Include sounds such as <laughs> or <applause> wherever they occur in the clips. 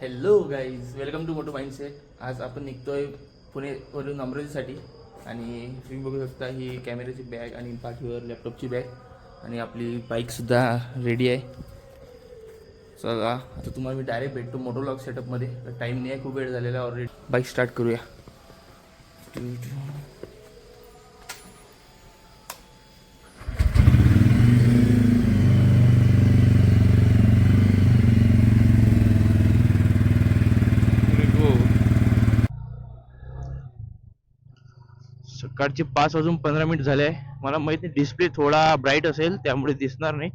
Hello guys welcome to moto mindset आज आपण निघतोय पुणेवरून अमरावतीसाठी. आणि तुम्ही बघू शकता ही कॅमेऱ्याची बॅग आणि पाठीवर लॅपटॉपची बॅग आणि आपली बाईकसुद्धा रेडी आहे. चला आता तुम्हाला मी डायरेक्ट भेटतो मोटोलॉग सेटअपमध्ये टाईम नाही आहे खूप वेळ झालेला ऑलरेडी बाईक स्टार्ट करूया. सकाळचे पाच वाजून पंधरा मिनिट झाले. आहे मला माहीत नाही डिस्प्ले थोडा ब्राईट असेल त्यामुळे दिसणार नाही.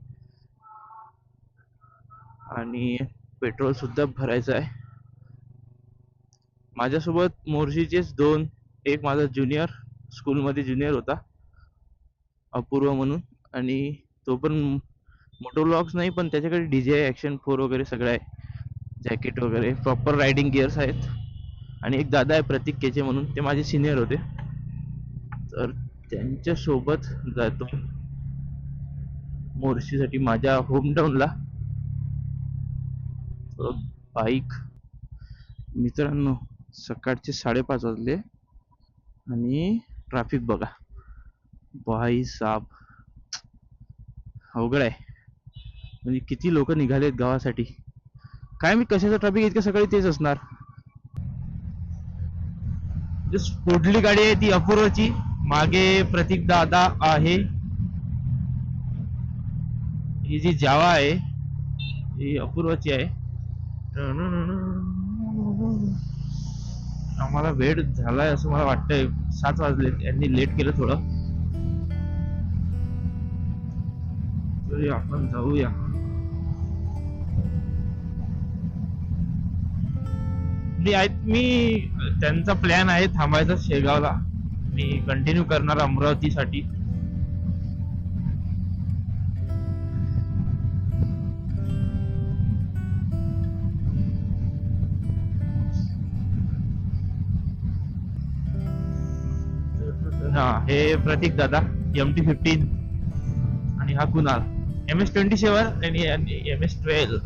आणि पेट्रोल सुद्धा भरायचं आहे. माझ्यासोबत मोर्शीचेच दोन एक माझा ज्युनियर स्कूलमध्ये ज्युनियर होता अपूर्व म्हणून. आणि तो पण मोटोलॉक्स नाही पण त्याच्याकडे डीजे ॲक्शन फोर वगैरे सगळं आहे. जॅकेट वगैरे प्रॉपर रायडिंग गिअर्स आहेत. आणि एक दादा आहे प्रतीक केचे म्हणून ते माझे सिनियर होते. तर त्यांच्यासोबत जातो. मोर्शीसाठी माझ्या होमटाऊनला बाईक मित्रांनो सकाळचे साडेपाच वाजले. आणि ट्रॅफिक बघा. बाई साब. अवघड आहे. म्हणजे किती लोक निघालेत गावासाठी. काय मी कशाचं ट्रॅफिक इतकं सकाळी तेच असणार? जे पुढली गाडी आहे ती अपूर्वची. मागे प्रतीक दादा आहे. ही जी जावा आहे ही अपूर्वाची आहे. आम्हाला वेळ झालाय असं मला वाटतंय. सात वाजले यांनी लेट केलं थोडं. तरी आपण जाऊया. मी आहेत मी त्यांचा प्लॅन आहे थांबायचा शेगावला. मी कंटिन्यू करणार अमरावतीसाठी. हा हे प्रतीक दादा एम टी फिफ्टीन आणि हा Kunal. M S twenty seven आणि M S twelve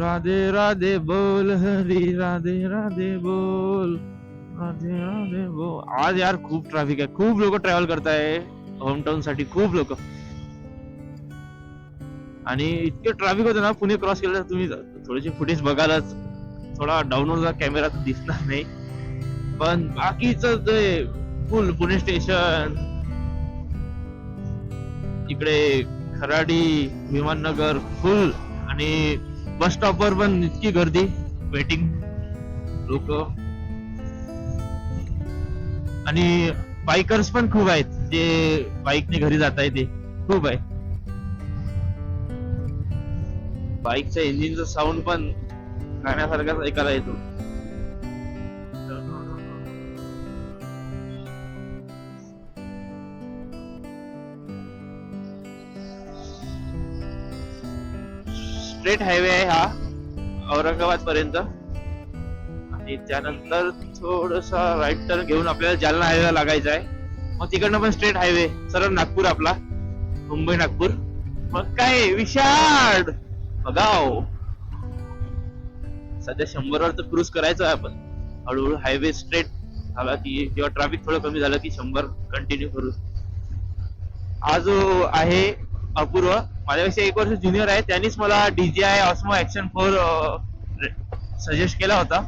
Radhe Radhe बोल हरी राधे राधे बोल राधे राधे बोल. आज यार खूप ट्रॅफिक आहे. खूप लोक ट्रॅव्हल करताय. होमटाऊन साठी खूप लोक. आणि इतके ट्रॅफिक होतं ना पुणे क्रॉस केलं तुम्ही थोडेसे फुटेज बघालच. थोडा डाऊनलोडचा कॅमेरा दिसणार नाही. पण बाकीच ते फुल पुणे स्टेशन इकडे खराडी विमाननगर फुल आणि बस स्टॉपवर पण इतकी गर्दी. वेटिंग लोक. आणि बायकर्स पण खूप आहेत. जे बाईकने घरी जात आहे ते. खूप आहे. बाईकच्या इंजिनचा साऊंड पण गाण्यासारखाच ऐकायला येतो. स्ट्रेट हायवे आहे हा औरंगाबाद पर्यंत आणि त्यानंतर थोडसा राईट टर्न घेऊन आपल्याला जालना हायवे लागायचा आहे. मग तिकडनं पण स्ट्रेट हायवे सरळ नागपूर आपला. मुंबई नागपूर. मग काय विशाळ बघाव सध्या शंभर वर तर क्रूज करायचं आहे आपण. हळूहळू हायवे स्ट्रेट झाला की किंवा ट्रॅफिक थोडं कमी झालं की शंभर कंटिन्यू करू. हा जो आहे अपूर्व माझ्यापेक्षा एक वर्ष ज्युनियर आहे. त्यांनीच मला DJI Osmo action four suggest केला होता.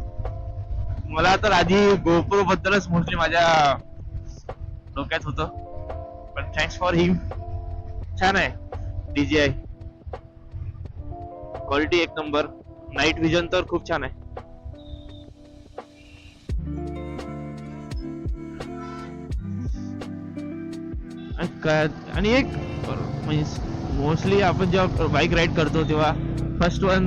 मला तर आधी गोप्रो बद्दलच मोस्टली माझ्या डोक्यात होतं. पण थँक्स फॉर हिम छान आहे. डीजीआय क्वालिटी एक नंबर नाईट विजन तर खूप छान आहे. आणि एक म्हणजे मोस्टली आपण जेव्हा बाईक राईड करतो तेव्हा फर्स्ट वन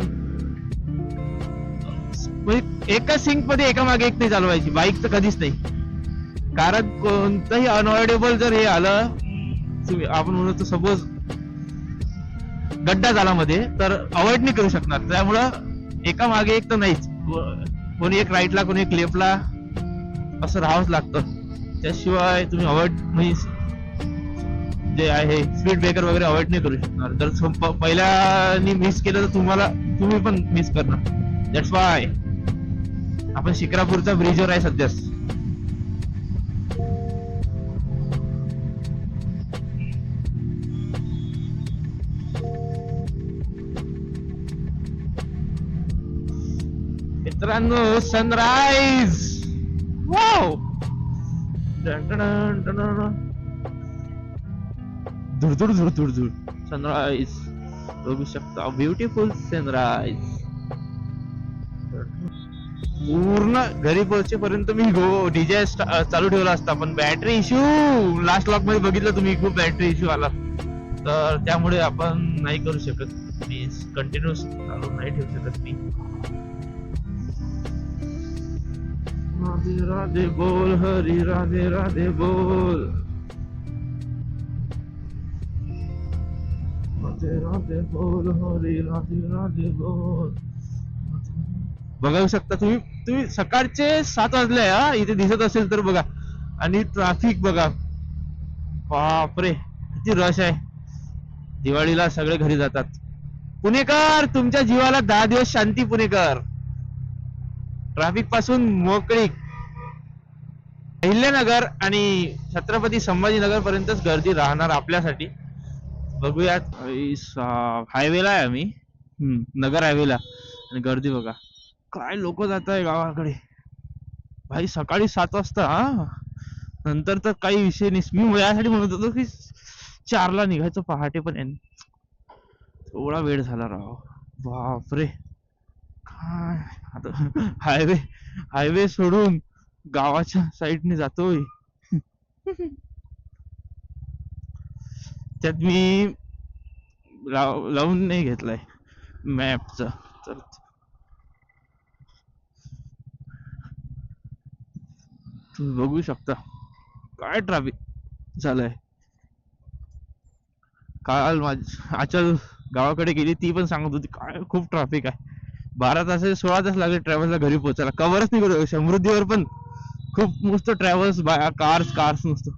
म्हणजे एका सिंकमध्ये एका मागे एक नाही चालवायची. बाईक तर कधीच नाही. कारण कोणतंही अनअवॉइडेबल जर हे आलं आपण म्हणतो सपोज गड्डा झाला मध्ये तर अवॉइड नाही करू शकणार. त्यामुळं एका मागे एक तर नाहीच. कोणी एक राईटला कोणी एक लेफ्टला असं राहावंच लागतं. त्याशिवाय तुम्ही अवॉइड म्हणजे जे आहे स्पीड ब्रेकर वगैरे अवॉइड नाही करू शकणार. जर पहिल्यानी मिस केलं तर तुम्हाला तुम्ही पण मिस करणार. दॅट्स वाय आपण शिक्रापूरचा ब्रिजवर आहे सध्या. मित्रांनो सनराईज वाव धुडधुड धुडधुड धुड सनराईज बघू शकता. ब्युटिफुल सनराईज पूर्ण घरी पोहोचेपर्यंत मी गो डीजे चालू ठेवला असता पण बॅटरी इश्यू लास्ट लॉकमध्ये बघितलं तुम्ही खूप बॅटरी इश्यू आला. तर त्यामुळे आपण नाही करू शकत. मी कंटिन्युअस चालू नाही ठेवू शकत मी. राधे राधे बोल हरी राधे राधे बोल. राधे राधे बोल हरी राधे राधे बोल बघू शकता तुम्ही. तुम्ही सकाळचे सात वाजले हा? इथे दिसत असेल तर बघा. आणि ट्रॅफिक बघा. बापरे किती रश आहे. दिवाळीला सगळे घरी जातात. पुणेकर तुमच्या जीवाला दहा दिवस शांती पुणेकर. ट्राफिकपासून मोकळी. अहिल्यानगर आणि छत्रपती संभाजीनगर पर्यंतच गर्दी राहणार आपल्यासाठी. बघूयात. हायवेला आहे आम्ही. नगर हायवेला आणि गर्दी बघा. काय लोक जात आहे गावाकडे. भाई सकाळी सात वाजता हा? नंतर तर काही विषय नाही. मी यासाठी म्हणत होतो की चारला निघायचं पहाटे पण यांनी एवढा वेळ झाला राव. बापरे. काय? आता हायवे हायवे सोडून गावाच्या साईडने जातोय. <laughs> त्यात मी लाव- लावून नाही घेतलाय मॅपचा. तर तुम्ही बघू शकता काय ट्रॅफिक झालंय. काल माझ आचल गावाकडे गेली ती पण सांगत होती काय खूप ट्रॅफिक आहे. बारा तास सोळा तास लागले ट्रॅव्हल्सला घरी पोहोचायला. कव्हरच नाही करू समृद्धीवर पण खूप नुसतं ट्रॅव्हल्स कार्स कार्स नुसतं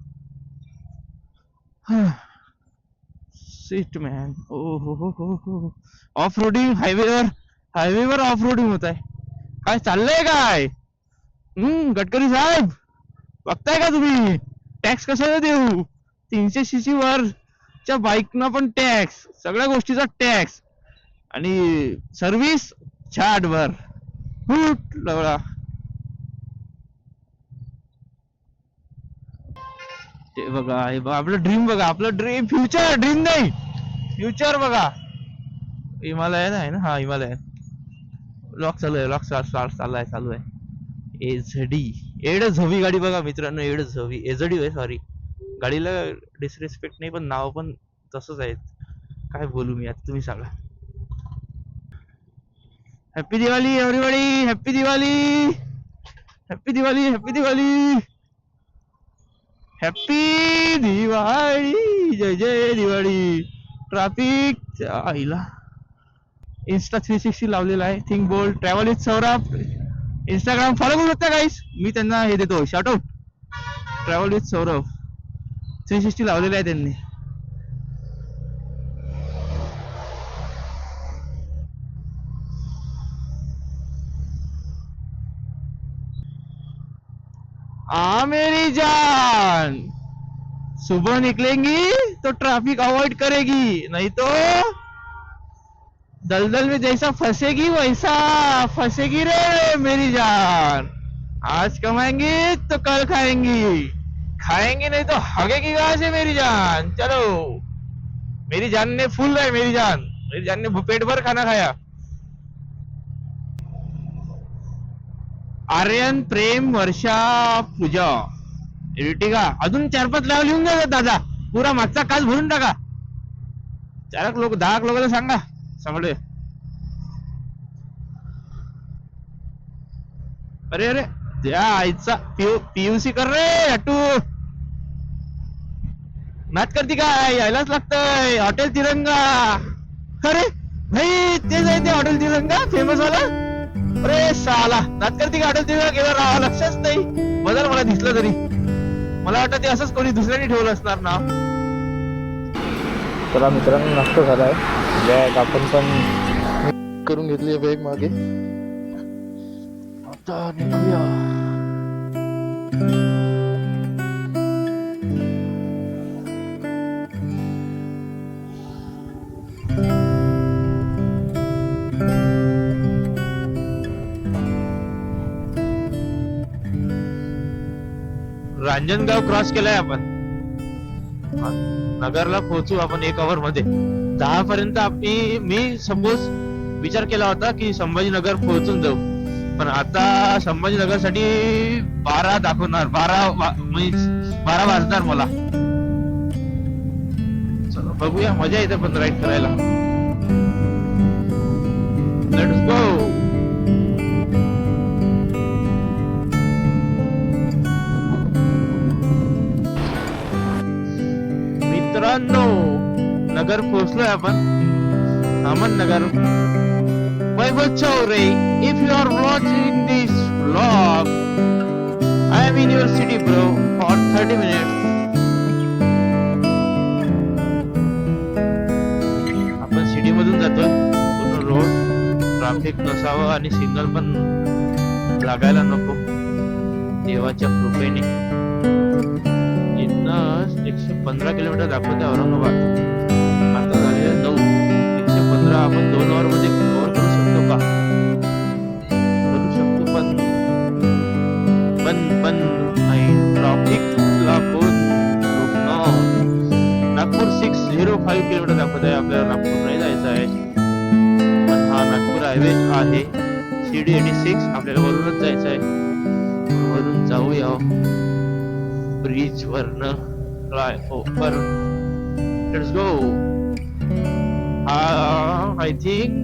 शिट मॅन ओ हो हो हो हो ऑफ रोडिंग हायवेवर हायवेवर ऑफ रोडिंग होत आहे काय चाललंय काय? हम्म गडकरी साहेब बघताय का तुम्ही? टॅक्स कशाला देऊ? तीनशे सीसी वर च्या बाईकना पण टॅक्स सगळ्या गोष्टीचा टॅक्स आणि सर्व्हिस छाट फूट लवळा. ते बघा हे बघा आपलं ड्रीम बघा आपलं ड्रीम फ्युचर ड्रीम नाही. फ्युचर बघा. हिमालयात आहे ना? हा हिमालयात लॉक चालू आहे लॉक चालू आहे चालू आहे. एझडी एड झवी गाडी बघा मित्रांनो एड झवी एझडी आहे सॉरी गाडीला डिसरिस्पेक्ट नाही पण नाव पण तसंच आहे. काय बोलू मी आता तुम्ही सांगा. Happy Diwali everybody happy Diwali happy Diwali happy Diwali happy Diwali जय जय दिवाळी ट्राफिक आईला. इन्स्टा थ्री सिक्स्टी लावलेला आहे थिंक बोल travel is Saurabh instagram follow करू शकता गाईस मी त्यांना हे देतो shout out travel with Saurabh three sixty लावलेलं आहे त्यांनी. आ मेरी जान। सुबह निकलेंगी तो ट्रैफ़िक अवॉइड करेगी, नहीं तो दलदल में जैसा फंसेगी, वैसा फंसेगी रे, मेरी जान। आज कमाएँगी तो कल खाएँगी। खाएँगी नहीं तो हगेगी कहाँ से, मेरी जान? चलो। मेरी जान ने फुल है मेरी जान। मेरी जान ने पेट भर खाना खाया। आर्यन प्रेम वर्षा पूजा. इर्टिगा अजून चार पाच लाव लिहून द्या दादा. पुरा मागचा काच भरून टाका. चार लोक दहा लोकांना सांगा. सगळे अरे अरे त्या आईचा पीयूसी कर रे अटू नाच करते काय यायलाच लागतंय. हॉटेल तिरंगा. अरे भाई तेच आहे ते हॉटेल तिरंगा फेमस वाला? अरे साला नातकर्ती हॉटेल तिरंगा गेला राहा लक्षच नाही. बदल मला दिसलं तरी. मला वाटतं ते असंच कोणी दुसऱ्याने ठेवलं असणार ना चला मित्रांनो नष्ट झालाय. बॅग आपण पण करून घेतली आहे बॅग मागे. आता निघूया. रांजणगाव क्रॉस केलाय आपण. नगरला पोहोचू आपण एक अवर मध्ये. दहा पर्यंत आपली मी सपोज विचार केला होता की संभाजीनगर पोहोचून जाऊ. पण आता संभाजीनगरसाठी बारा दाखवणार बारा वा- बारा वाजणार मला. चला बघूया मजा येते पण राईड करायला. लेट्स गो मित्रांनो नगर पोहोचलोय आपण. Ahmednagar Vaibhav Chaure if you are watching this vlog I am in your city bro for thirty minute आपण सिटी मधून जातो पूर्ण रोड ट्राफिक नसावं आणि सिग्नल पण लागायला नको. देवाच्या कृपेने. इथनं एकशे पंधरा किलोमीटर दाखवते औरंगाबाद. आता झाले नऊ. एकशे पंधरा आपण दोन आवर मध्ये कव्हर करू शकतो का? करू शकतो पण पण पण ट्रॉफिक ला कोण Nagpur six zero five kilometre दाखवत आहे आपल्याला. नागपूर नाही जायचं आहे. पण हा नागपूर हायवे आहे. सी डी एटी सिक्स आपल्याला वरूनच जायचं आहे वरून जाऊया. ब्रिज वरन fly over let's go I think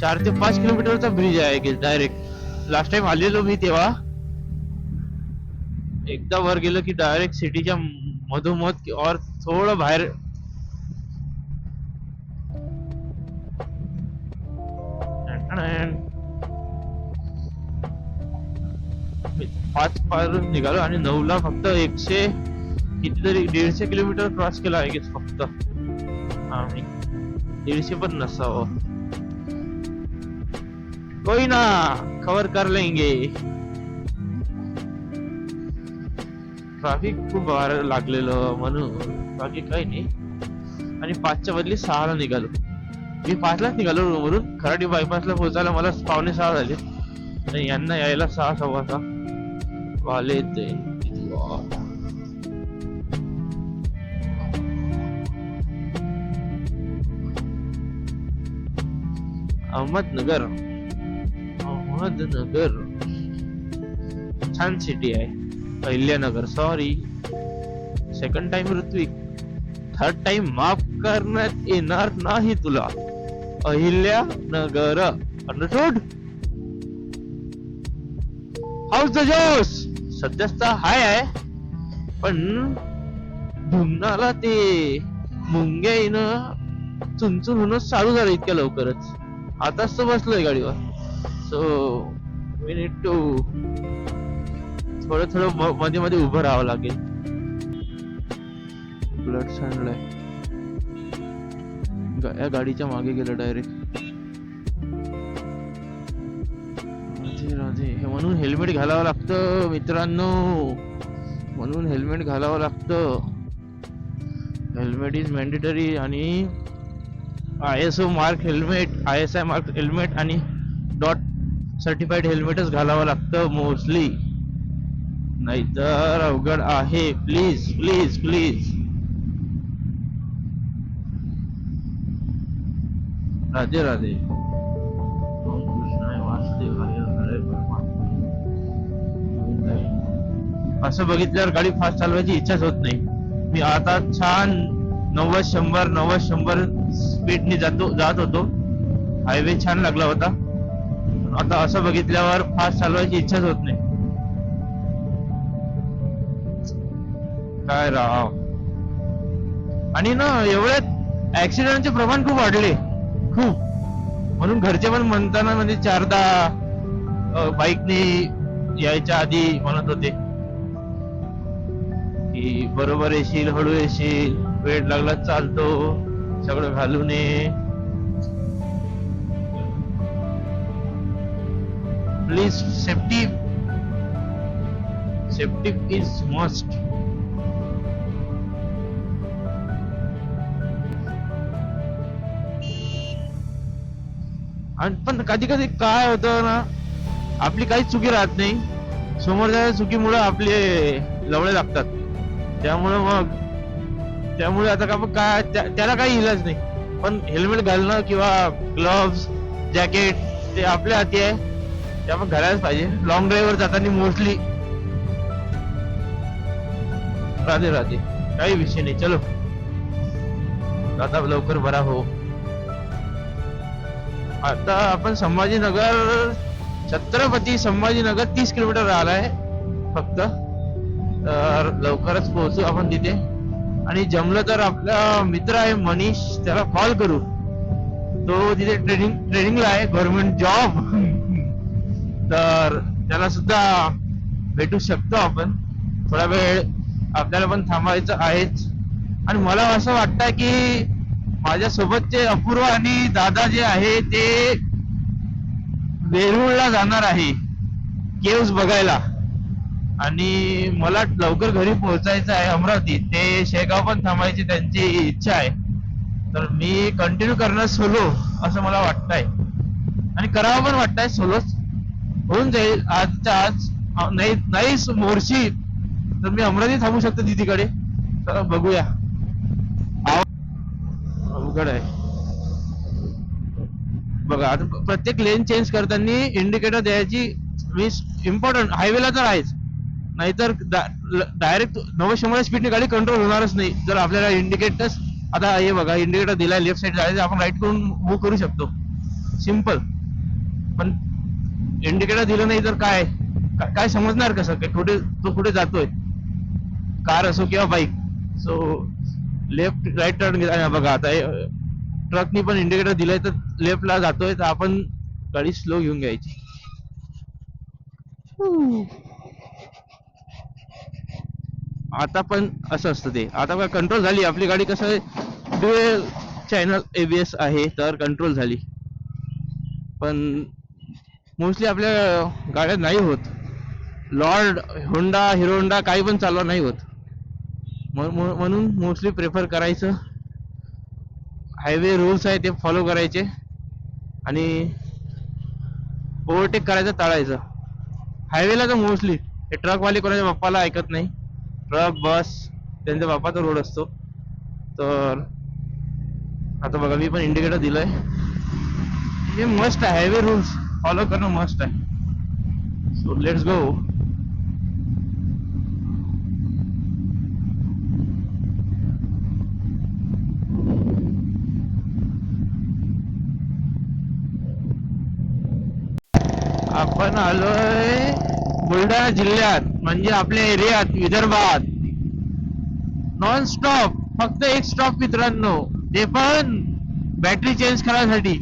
चार ते पाच किलोमीटरचा ब्रिज आहे डायरेक्ट लास्ट टाइम आलेलो मी तेव्हा. एकदा वर गेलो की डायरेक्ट सिटीच्या मधोमध और थोडं बाहेर. and पाच पारून निघालो आणि नऊला फक्त एकशे कितीतरी दीडशे किलोमीटर क्रॉस केला आहे फक्त. आम्ही दीडशे पण नसावं. कोई ना कवर कर लेंगे. ट्रॅफिक खूप बाहेर लागलेलं म्हणून बाकी काही नाही. आणि पाचच्या बदली सहाला निघालो. मी पाचलाच निघालो रूमवरून खराडी बायपासला पोहोचायला मला पावणे सहा झाले. आणि यांना यायला सहा सव्वा सहा. वाले ते अहमदनगर. अहमदनगर. छान सिटी आहे. Ahilyanagar sorry second time Ritvik. Third time माफ करण्यात येणार नाही तुला. अहिल्यानगर. अंडरस्टूड हाऊस द जोश सध्याचा तर हाय आहे. पण धुमणाला ते मुंग्या येणं चुनचुन होणं चालू झालं इतक्या लवकरच. आताच तर बसलोय गाडीवर. सो वी नीड टू थोडं थोडं म- मध्ये मध्ये उभं राहावं लागेल. ब्लड सांडलंय. या गाडीच्या मागे गेलं डायरेक्ट राधे हे म्हणून हेल्मेट घालावं लागतं मित्रांनो. म्हणून हेल्मेट घालावं लागतं. हेल्मेट इज मॅन्डेटरी आणि I S O mark helmet I S I mark helmet आणि डॉट सर्टिफाईड हेल्मेटच घालावं लागतं मोस्टली नाहीतर अवघड आहे. Please please please Radhe Radhe असं बघितल्यावर गाडी फास्ट चालवायची इच्छाच होत नाही. मी आता छान नव्वद शंभर नव्वद शंभर स्पीडने जातो जात होतो. हायवे छान लागला होता. आता असं बघितल्यावर फास्ट चालवायची इच्छाच होत नाही. काय राव. आणि ना एवढ्यात ऍक्सिडेंटचे प्रमाण खूप वाढले. खूप. म्हणून घरचे पण म्हणताना म्हणजे चारदा बाईकने यायच्या आधी म्हणत होते. की बरोबर येशील हळू येशील वेळ लागला चालतो सगळं घालून ये. Please safety safety is must आणि पण कधी कधी काय होतं ना आपली काही चुकी राहत नाही. समोरच्या चुकीमुळे आपले लवळे लागतात. त्यामुळे मग त्यामुळे आता का मग काय त्याला काही इलाज नाही. पण हेल्मेट घालणं किंवा ग्लव्स जॅकेट ते आपल्या हाती आहे. त्यामुळे घालायलाच पाहिजे. लॉंग ड्राईव्हवर जाताना मोस्टली राधे राधे. काही विषय नाही. चलो. आता लवकर बरा हो. आता आपण संभाजीनगर छत्रपती संभाजीनगर तीस किलोमीटर राहिलाय. फक्त तर लवकरच पोहोचू आपण तिथे. आणि जमलं तर आपला मित्र आहे मनीष त्याला कॉल करू. तो तिथे ट्रेनिंग ट्रेनिंगला आहे गव्हर्नमेंट जॉब तर त्याला सुद्धा भेटू शकतो आपण. थोडा वेळ आपल्याला पण थांबायचं आहेच. आणि मला असं वाटतंय की माझ्या सोबतचे अपूर्व आणि दादा जे आहे ते वेरूळला जाणार आहे. केव्स बघायला. आणि मला लवकर घरी पोहोचायचं आहे अमरावती. ते शेगाव पण थांबायची त्यांची इच्छा आहे. तर मी कंटिन्यू करणार सोलो असं मला वाटतंय. आणि करावं पण वाटतंय सोलोच होऊन जाईल. आजच्या आज नाही नाही नाहीच मोर्शी तर मी अमरावती थांबू शकतो तिकडे तर बघूया. अवघड आहे. बघा आता प्रत्येक लेन चेंज करताना इंडिकेटर द्यायची मीन्स इम्पॉर्टंट हायवेला तर आहेच. नाहीतर डायरेक्ट नव्वद शंभर स्पीडने गाडी कंट्रोल होणारच नाही. जर आपल्याला इंडिकेटर्स आता हे बघा इंडिकेटर दिलाय लेफ्ट साईड जायचं आपण राईट करून मूव्ह करू शकतो. सिंपल पण इंडिकेटर दिलं नाही तर काय? काय समजणार कसं? काय कुठे तो कुठे जातोय? कार असो किंवा bike so left right turn बघा आता ट्रकनी पण इंडिकेटर दिलाय तर लेफ्टला जातोय तर आपण गाडी स्लो घेऊन घ्यायची. आता पण असं असतं ते. आता काय कंट्रोल झाली. आपली गाडी कसं आहे? डुएल चॅनल एबीएस आहे तर कंट्रोल झाली. पण मोस्टली आपल्या गाड्या नाही होत. लॉर्ड होंडा हिरो होंडा काही पण चालवा नाही होत. म्हणून मोस्टली प्रेफर करायचं. हायवे रूल्स आहे ते फॉलो करायचे. आणि ओव्हरटेक करायचं टाळायचं. हायवेला तर मोस्टली हे ट्रकवाले कोणाच्या बाप्पाला ऐकत नाही. ट्रक बस त्यांच्या बापाचा रोड असतो. तर आता बघा मी पण इंडिकेटर दिलंय. हे मस्ट आहे. हायवे रूल्स फॉलो करणं मस्ट आहे. सो लेट्स गो आपण आलोय बुलढाणा जिल्ह्यात. म्हणजे आपल्या एरियात विदर्भात. नॉन स्टॉप फक्त एक स्टॉप मित्रांनो. ते पण बॅटरी चेंज करायसाठी.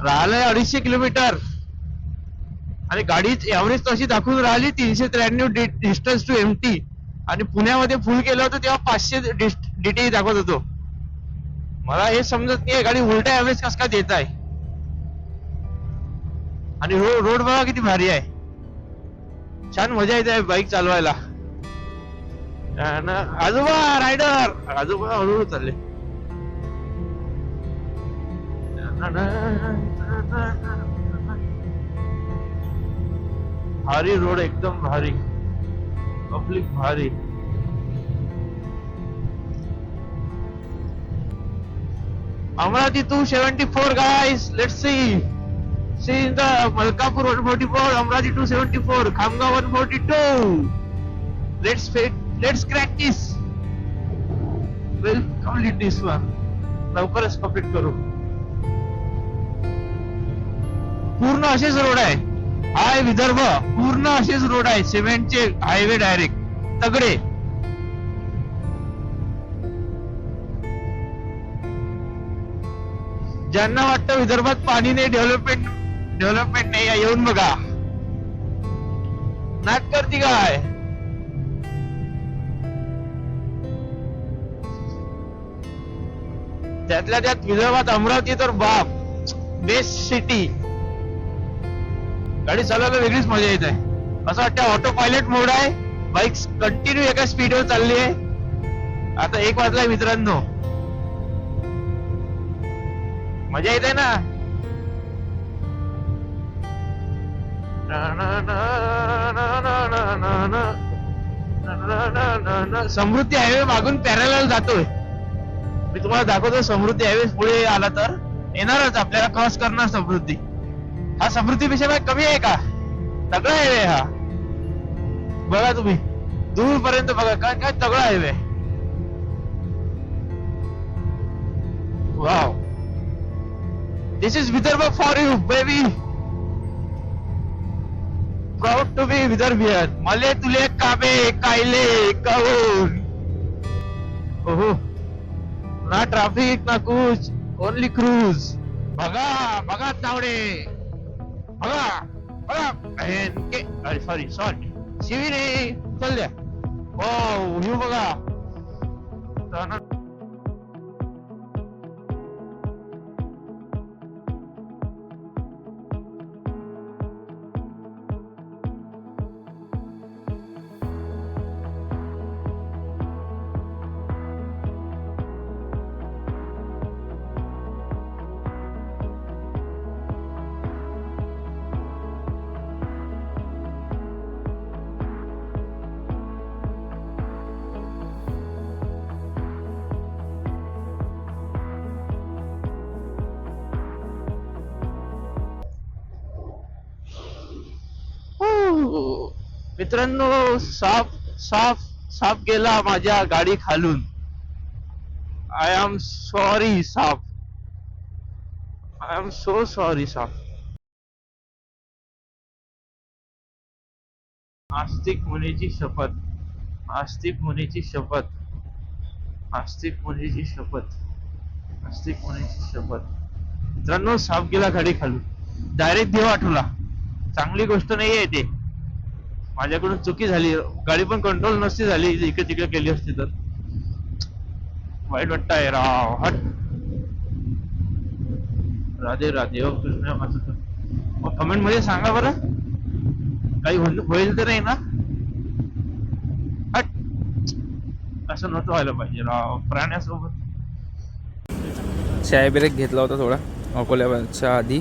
राहिलंय अडीचशे किलोमीटर आणि गाडी एव्हरेज तशी दाखवून राहिली तीनशे त्र्याण्णव डिस्टन्स टू एम टी आणि पुण्यामध्ये फुल केलं होतं तेव्हा पाचशे डीटी दाखवत होतो. मला हे समजत नाही गाडी उलटा एव्हरेज कस काय देत आहे? आणि रो रोड बघा किती भारी आहे. छान मजा येते बाईक चालवायला. आजोबा रायडर आजोबा हळूहळू चालले. भारी रोड एकदम भारी. पब्लिक भारी. Amravati two seventy four guys let see see Malkapur one forty four Amravati two seventy four Khamgaon one forty two let's let's crack this well complete this one लवकरच complete करू. पूर्ण असेच road आहे. हाय विदर्भ पूर्ण असेच road आहे. सिमेंटचे highway direct तगडे. ज्यांना वाटतं विदर्भात पाणी नाही डेव्हलपमेंट डेव्हलपमेंट नाही आहे येऊन बघा. नाट करती काय? त्यातल्या त्यात विदर्भात अमरावती तर बाप बेस्ट सिटी गाडी चालवायला वेगळीच मजा येत. आहे असं वाटतं ऑटो पायलट मोड आहे. बाईक कंटिन्यू एका स्पीडवर चालली आहे. आता एक वाजलाय मित्रांनो. मजा येते ना? समृद्धी हायवे मागून पॅरेल जातोय. मी तुम्हाला दाखवतो समृद्धी हायवे पुढे आला तर येणारच आपल्याला क्रॉस करणार समृद्धी. हा समृद्धीपेक्षा काय कमी आहे का? तगडा हायवे हा. बघा तुम्ही दूर पर्यंत बघा काय काय तगडा highway wow. This is Vidarbha for you baby proud to be Vidarbhian. मले तुले काबे कायले काऊन? ओहो ना ट्रॅफिक ना कुछ ओनली क्रूज बघा बघा तावडे बघा बघा के अरे सॉरी सॉरी शिवी रे चल द्या. हो बघा. मित्रांनो साफ साफ साफ गेला माझ्या गाडी खालून. आय एम सॉरी साफ. आय एम सो सॉरी साफ. आस्तिक मुनीची शपथ. आस्तिक मुनीची शपथ. आस्तिक मुनीची शपथ. आस्तिक मुनीची शपथ. मित्रांनो साफ गेला गाडी खालून. डायरेक्ट देव आठवला चांगली गोष्ट नाही आहे ते. माझ्याकडून चुकी झाली गाडी पण कंट्रोल नसती झाली इकडे तिकडे केली असती तर. वाईट वाटत आहे राव हट. राधे राधे हो कृष्ण मग कमेंटमध्ये सांगा बरं. काही होईल होईल तर नाही ना? हट. असं नव्हतं व्हायला पाहिजे राव प्राण्यासोबत. चाय ब्रेक घेतला होता थोडा अकोल्याच्या आधी.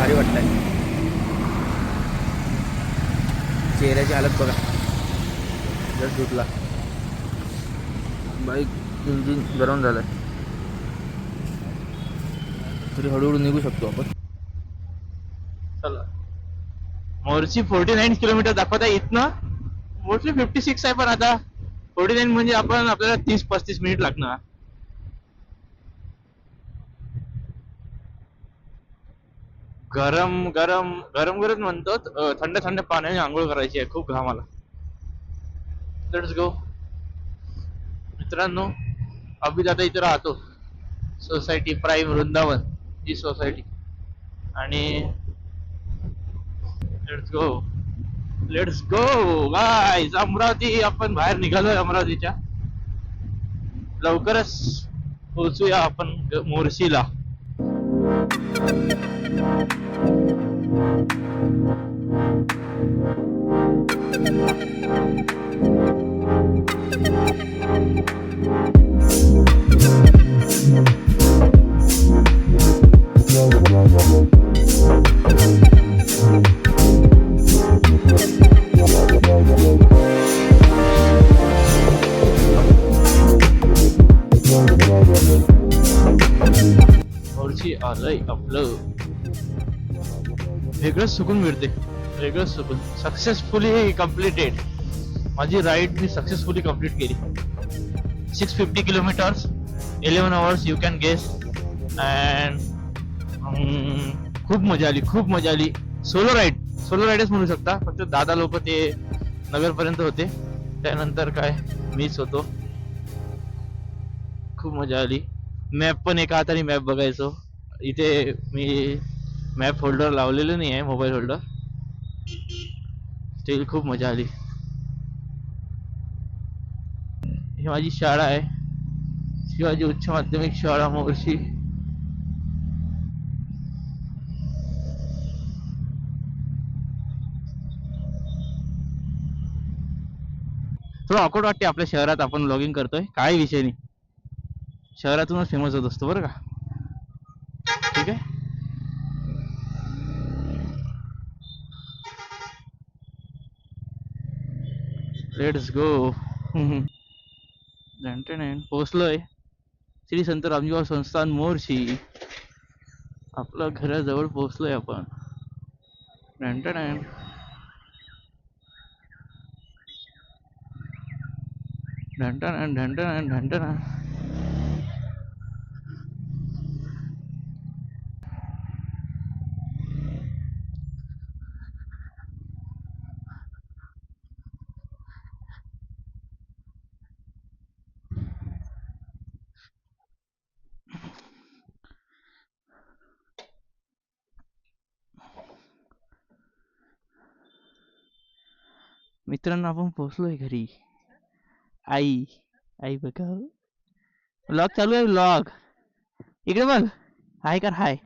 भारी वाटतंय. चेहऱ्याची हालत बघा. जर धुतला बाईक इंजिन गरम झालंय. तरी हळूहळू निघू शकतो आपण. चला. मोर्ची फोर्टी नाईन किलोमीटर दाखवत आहे इथनं. मोस्टली फिफ्टी सिक्स आहे पण आता. फोर्टी नाईन म्हणजे आपण आपल्याला तीस पस्तीस मिनिट लागणार. गरम गरम गरम गरम म्हणतो थंड थंड पाण्याने आंघोळ करायची आहे खूप घाम आला लेट्स गो मित्रांनो अभिदादा आता इथे राहतो. सोसायटी प्राईम वृंदावन ही सोसायटी आणि let's go let's go bye Amravati आपण बाहेर निघालोय अमरावतीच्या. लवकरच पोहोचूया आपण मोर्शीला. Thank you. वेगळंच मिळते. वेगळंच सुकून सक्सेसफुली कम्प्लिटेड माझी राईड मी सक्सेसफुली कंप्लीट केली six fifty kilometres eleven hours you can guess and खूप मजा आली खूप मजा आली. सोलो राईड सोलो राईडच म्हणू शकता. फक्त दादा लोक ते नगरपर्यंत होते. त्यानंतर काय? मीच होतो. खूप मजा आली. मॅप पण एका हाताने मॅप बघायचो. इथे मी मॅप होल्डर लावलेलं नाही आहे मोबाईल होल्डर स्टील खूप मजा आली. ही माझी शाळा आहे. शिवाजी उच्च माध्यमिक शाळा मोर्शी थोडं ऑकवर्ड वाटते आपल्या शहरात आपण ब्लॉगिंग करतोय. काही विषय नाही. शहरातूनच फेमस होत असतो बरं का? ठीक आहे? Let's go पोहोचलोय. श्री संत रामजीवा संस्थान मोर्शी. आपल्या घराजवळ पोहोचलोय आपण. टन ढंटन ढंटन ढंटन मित्रांनो आपण पोहोचलोय घरी. आई आई बघा. ब्लॉग चालू आहे लॉग इकडे बघ. हाय कर हाय